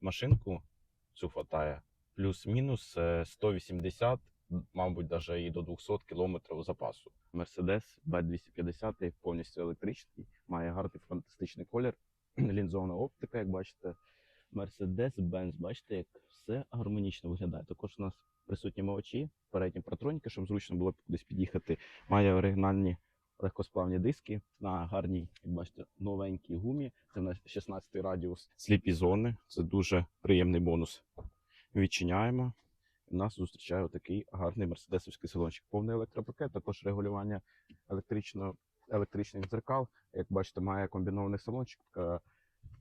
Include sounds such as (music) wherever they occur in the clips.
машинку цю хватає. Плюс-мінус е, 180, мабуть, навіть і до 200 кілометрів запасу. Mercedes B250 повністю електричний, має гарний фантастичний колір, (clears throat) лінзована оптика, як бачите. Mercedes-Benz, бачите, як все гармонічно виглядає. Також у нас присутні мовчі, передні протроніки, щоб зручно було кудись під'їхати. Має оригінальні легкосплавні диски на гарній, як бачите, новенькій гумі. Це на 16 радіус сліпі зони. Це дуже приємний бонус. Відчиняємо. Нас зустрічає такий гарний мерседесовський салончик. Повний електропакет, також регулювання електричного, електричних дзеркал. Як бачите, має комбінований салончик,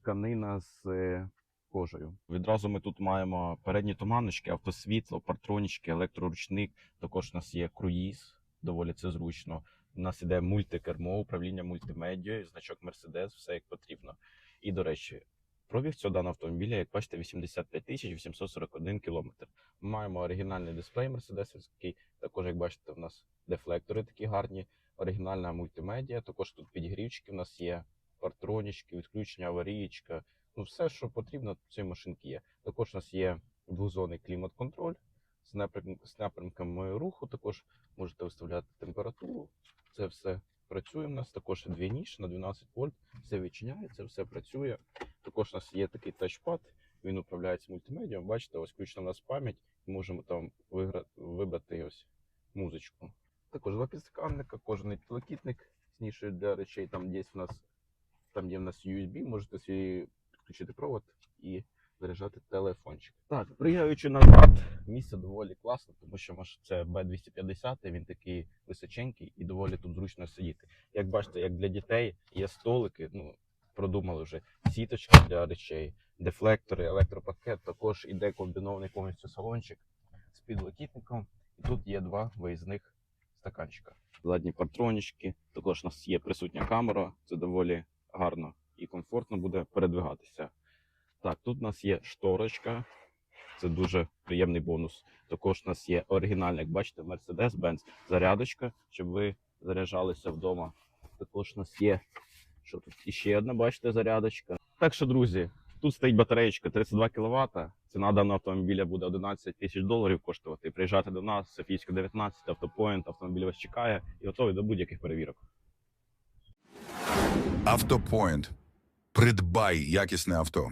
тканина з е, кожею. Відразу ми тут маємо передні туманочки, автосвітло, партронічки, електроручник. Також у нас є круїз, доволі це зручно. У нас іде мультикермо, управління мультимедією, значок Mercedes, все як потрібно. І, до речі, пробіг цього даного автомобіля, як бачите, 85 тисяч 841 кілометр. Ми маємо оригінальний дисплей мерседесовський. Також, як бачите, в нас дефлектори такі гарні, оригінальна мультимедіа. Також тут підігрівчики в нас є, партронічки, відключення аварієчка. Ну, все, що потрібно, в цій машинці є. Також у нас є двозонний клімат-контроль з напрям- з напрямками руху. Також можете виставляти температуру. Це все працює. У нас також дві ніж на 12 вольт. Все відчиняється, все працює. Також у нас є такий тачпад. Він управляється мультимедіа. Бачите, ось включена у нас пам'ять. і Можемо там вигра... вибрати ось музичку. Також два підстаканника, кожен підлокітник знішує для речей. Там є в нас там є в нас USB, можете свій підключити провод і заряджати телефончик. Так, приїжджаючи назад, місце доволі класне, тому що це B250, він такий височенький і доволі тут зручно сидіти. Як бачите, як для дітей є столики, ну продумали вже сіточки для речей, дефлектори, електропакет. Також іде комбінований повністю салончик з підлокітником. І тут є два виїзних стаканчика. Задні партронічки. Також у нас є присутня камера. Це доволі гарно і комфортно буде передвигатися. Так, тут у нас є шторочка. Це дуже приємний бонус. Також у нас є оригінальна, як бачите, Mercedes-Benz зарядочка, щоб ви заряджалися вдома. Також у нас є що тут іще одна, бачите, зарядочка. Так що, друзі, тут стоїть батареєчка 32 кВт. Ціна даного автомобіля буде 11 тисяч доларів коштувати. Приїжджайте до нас, Софійська 19, автопоінт, автомобіль вас чекає і готовий до будь-яких перевірок. Автопоінт. Придбай якісне авто.